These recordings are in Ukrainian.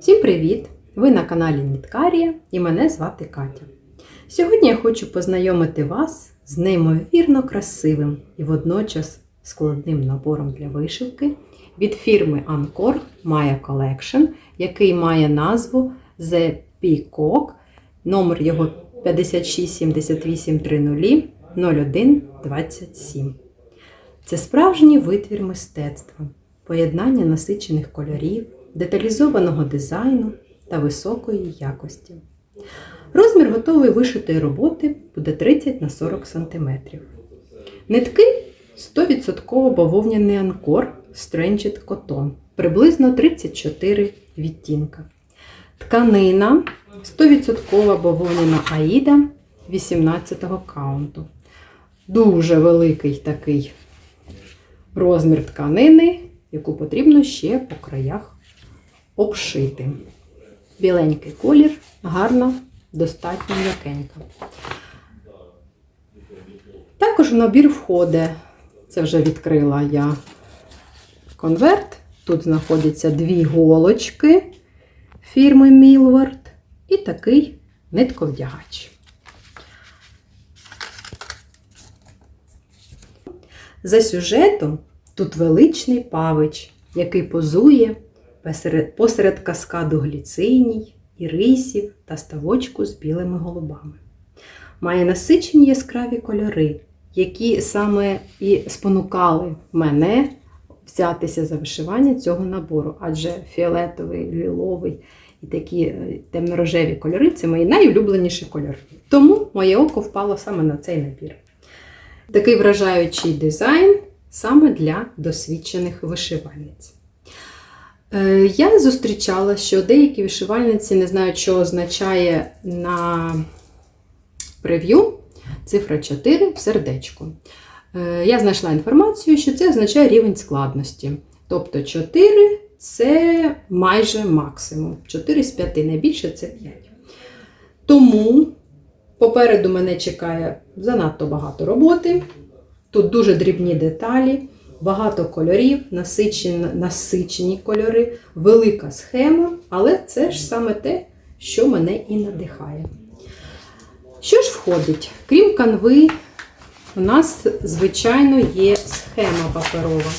Всім привіт! Ви на каналі Ніткарія і мене звати Катя. Сьогодні я хочу познайомити вас з неймовірно красивим і водночас складним набором для вишивки від фірми Ancore Maya Collection, який має назву The Peacock, номер його 567830 0127. Це справжній витвір мистецтва, поєднання насичених кольорів, деталізованого дизайну та високої якості. Розмір готової вишитої роботи буде 30 на 40 см. Нитки 100% бавовняний анкор Stranged Cotton, приблизно 34 відтінка. Тканина 100% бавовняна Аїда 18 каунту. Дуже великий такий розмір тканини, яку потрібно ще по краях обшити. Біленький колір, гарна, достатньо м'якенька. Також в набір входить, це вже відкрила я конверт. Тут знаходяться дві голочки фірми Мілвард і такий нитковдягач. За сюжетом тут величний павич, який позує посеред, каскаду гліциній, ірисів та ставочку з білими голубами. Має насичені яскраві кольори, які саме і спонукали мене взятися за вишивання цього набору, адже фіолетовий, ліловий і такі е, темно-рожеві кольори це мої найулюбленіші кольори. Тому моє око впало саме на цей набір. Такий вражаючий дизайн саме для досвідчених вишивальниць. Е, Я зустрічала, що деякі вишивальниці не знають, що означає на прев'ю цифра 4 в сердечку. Е, Я знайшла інформацію, що це означає рівень складності. Тобто 4 це майже максимум. 4 з 5, найбільше це 5. Тому попереду мене чекає занадто багато роботи. Тут дуже дрібні деталі, багато кольорів, насичені, насичені кольори, велика схема, але це ж саме те, що мене і надихає. Що ж входить? Крім канви, у нас, звичайно, є схема паперова.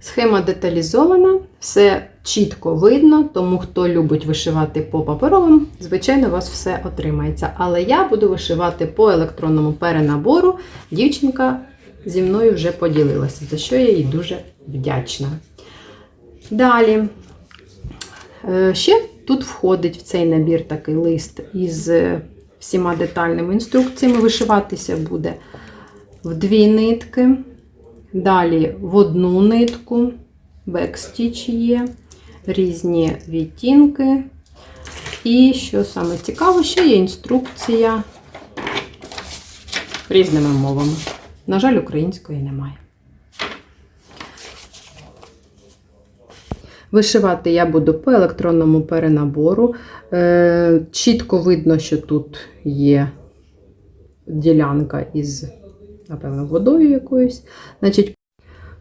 Схема деталізована, все чітко видно, тому хто любить вишивати по паперовим, звичайно, у вас все отримається. Але я буду вишивати по електронному перенабору. Дівчинка зі мною вже поділилася, за що я їй дуже вдячна. Далі, е, ще тут входить в цей набір такий лист із е, всіма детальними інструкціями. Вишиватися буде в дві нитки. Далі в одну нитку, бекстіч є, різні відтінки. І що саме цікаво, ще є інструкція різними мовами. На жаль, української немає. Вишивати я буду по електронному перенабору. Е, Чітко видно, що тут є ділянка із, напевно, водою якоюсь. Значить,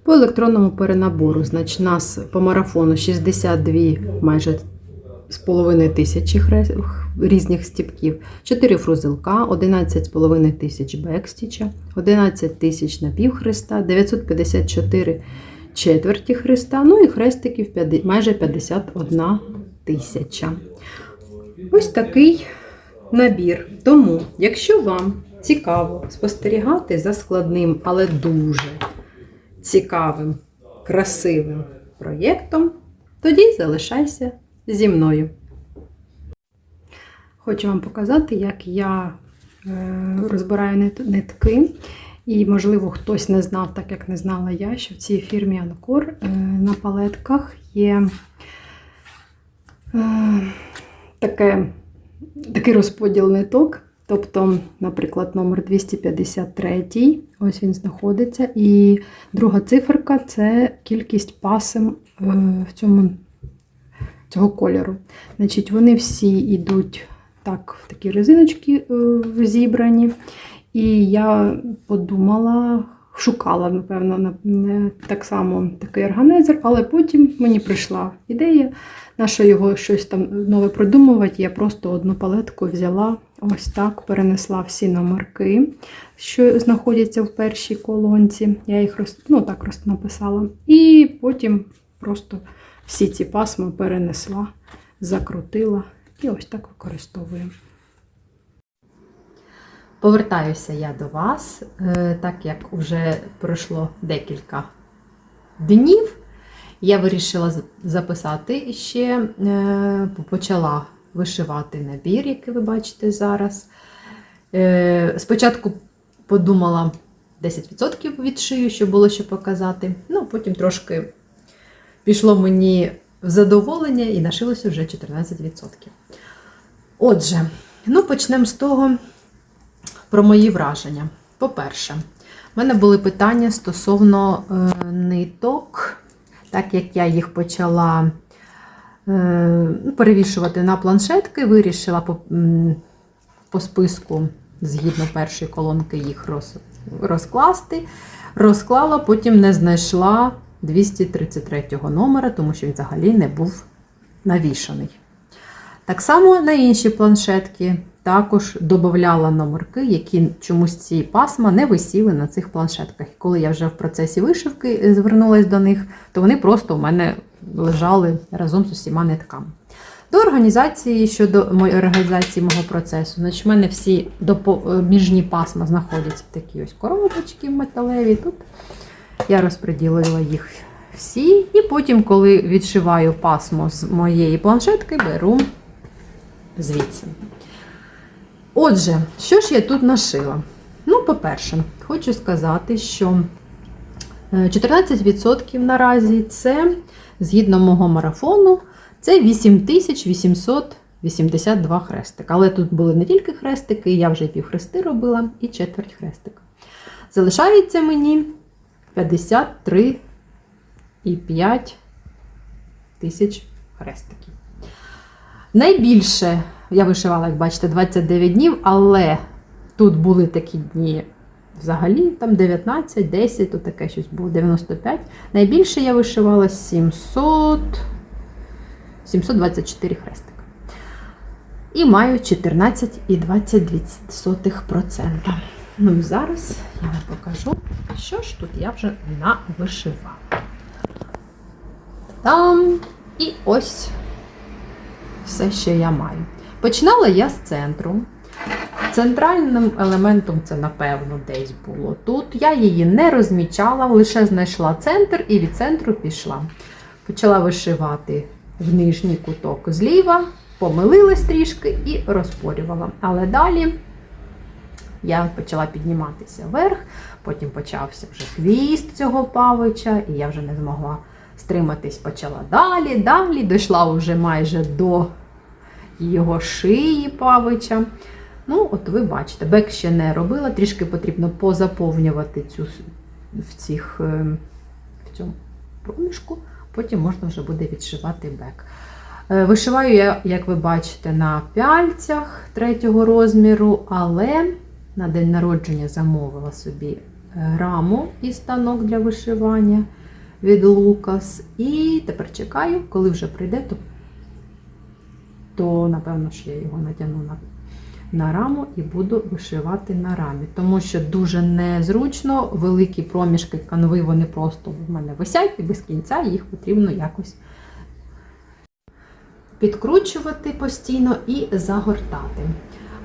по електронному перенабору, значить, нас по марафону 62 майже з половиною тисячі різних стіпків, 4 фрузелка, 11,5 тисяч бекстіча, 11 тисяч напівхреста, 954 четверті хреста, ну і хрестиків майже 51 тисяча. Ось такий набір. Тому, якщо вам цікаво спостерігати за складним, але дуже цікавим, красивим проєктом, тоді залишайся зі мною. Хочу вам показати, як я е, розбираю нитки. І, можливо, хтось не знав, так як не знала я, що в цій фірмі Анкор е, на палетках є е, таке, такий розподіл ниток. Тобто, наприклад, номер 253, ось він знаходиться. І друга циферка це кількість пасем в цьому цього кольору. Значить, вони всі йдуть так, в такі резиночки е, зібрані. І я подумала, шукала, напевно, так само такий органайзер, але потім мені прийшла ідея, на що його щось там нове придумувати. Я просто одну палетку взяла, ось так, перенесла всі номерки, що знаходяться в першій колонці. Я їх роз, ну, так написала. І потім просто всі ці пасма перенесла, закрутила і ось так використовую. Повертаюся я до вас, е, так як вже пройшло декілька днів. Я вирішила записати ще, е, почала вишивати набір, який ви бачите зараз. Е, Спочатку подумала 10% відшию, щоб було що показати. Ну, потім трошки пішло мені в задоволення і нашилося вже 14%. Отже, ну почнемо з того про мої враження. По-перше, в мене були питання стосовно е, ниток, так як я їх почала е, ну, перевішувати на планшетки, вирішила по, по списку, згідно першої колонки, їх роз, розкласти. Розклала, потім не знайшла 233 номера, тому що він взагалі не був навішаний. Так само на інші планшетки також додавала номерки, які чомусь ці пасма не висіли на цих планшетках. І коли я вже в процесі вишивки звернулася до них, то вони просто у мене лежали разом з усіма нитками. До організації щодо організації мого процесу, значить, в мене всі допо- міжні пасма знаходяться такі ось коробочки металеві. Тут я розподілила їх всі, і потім, коли відшиваю пасмо з моєї планшетки, беру звідси. Отже, що ж я тут нашила? Ну, по-перше, хочу сказати, що е, 14% наразі це, згідно мого марафону, це 8882 хрестика. Але тут були не тільки хрестики, я вже і півхрести робила, і четверть хрестика. Залишається мені 53,5 тисяч хрестиків. Найбільше я вишивала, як бачите, 29 днів, але тут були такі дні взагалі, там 19, 10, тут таке щось було 95. Найбільше я вишивала 700, 724 хрестика. І маю 14,22%. Ну і зараз я вам покажу, що ж тут я вже навишивала. Там і ось все, що я маю. Починала я з центру. Центральним елементом це, напевно, десь було тут. Я її не розмічала, лише знайшла центр і від центру пішла. Почала вишивати в нижній куток зліва, помилилась трішки і розпорювала. Але далі я почала підніматися вверх, потім почався вже хвіст цього павича, і я вже не змогла стриматись, почала далі, далі, дійшла вже майже до його шиї павича. Ну, от ви бачите, бек ще не робила, трішки потрібно позаповнювати цю, в, цих, е, в цьому проміжку, потім можна вже буде відшивати бек. Е, Вишиваю я, як ви бачите, на пяльцях третього розміру, але на день народження замовила собі е, раму і станок для вишивання від Лукас. І тепер чекаю, коли вже прийде, то, то напевно, що я його натягну на, на раму і буду вишивати на рамі. Тому що дуже незручно, великі проміжки канви, вони просто в мене висять і без кінця їх потрібно якось підкручувати постійно і загортати.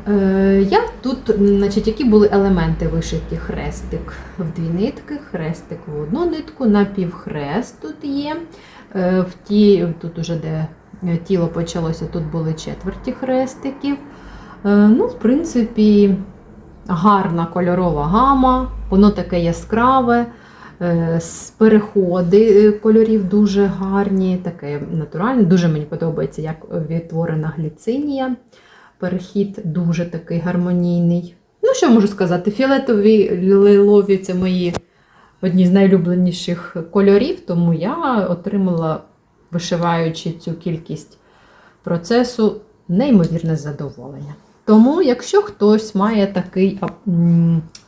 Е, Я тут, значить, які були елементи вишиті хрестик в дві нитки, хрестик в одну нитку, напівхрест тут є. Е, В ті, тут уже де тіло почалося, тут були четверті хрестиків. Е, Ну, в принципі, гарна кольорова гама, воно таке яскраве. Е, Переходи е, кольорів дуже гарні, таке натуральне. Дуже мені подобається, як відтворена гліцинія. Перехід дуже такий гармонійний. Ну, що можу сказати? Фіолетові лилові це мої одні з найулюбленіших кольорів, тому я отримала, вишиваючи цю кількість процесу, неймовірне задоволення. Тому, якщо хтось має такий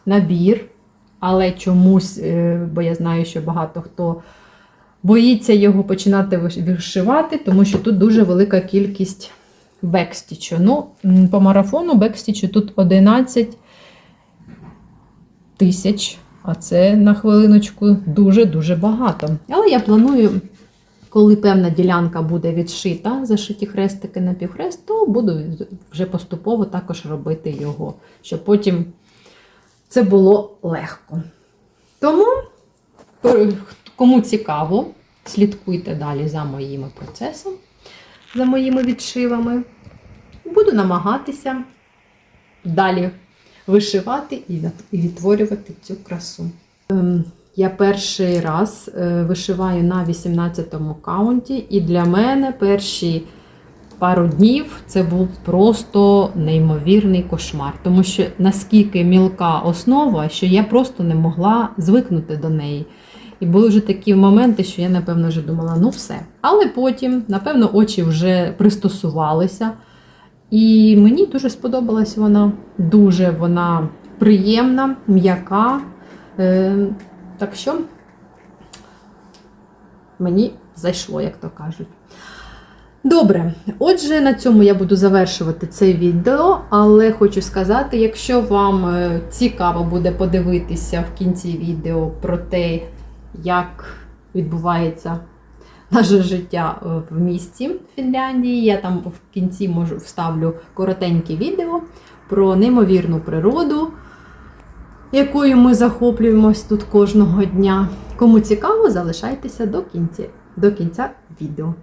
набір, але чомусь, е, бо я знаю, що багато хто боїться його починати вишивати, тому що тут дуже велика кількість бекстічу. Ну, по марафону бекстічу тут 11 тисяч, а це на хвилиночку дуже-дуже багато. Але я планую, коли певна ділянка буде відшита, зашиті хрестики на півхрест, то буду вже поступово також робити його, щоб потім це було легко. Тому, кому цікаво, слідкуйте далі за моїми процесами, за моїми відшивами. Буду намагатися далі вишивати і відтворювати цю красу. Ем, Я перший раз е, вишиваю на 18-му каунті, і для мене перші пару днів це був просто неймовірний кошмар, тому що наскільки мілка основа, що я просто не могла звикнути до неї. І були вже такі моменти, що я, напевно, вже думала, ну все. Але потім, напевно, очі вже пристосувалися. І мені дуже сподобалась вона. Дуже вона приємна, м'яка. Е, так що мені зайшло, як то кажуть. Добре, отже, на цьому я буду завершувати це відео, але хочу сказати, якщо вам е, цікаво буде подивитися в кінці відео про те, як відбувається наше життя е, в місті Фінляндії. Я там в кінці можу вставлю коротеньке відео про неймовірну природу, якою ми захоплюємось тут кожного дня. Кому цікаво, залишайтеся до кінця, до кінця відео.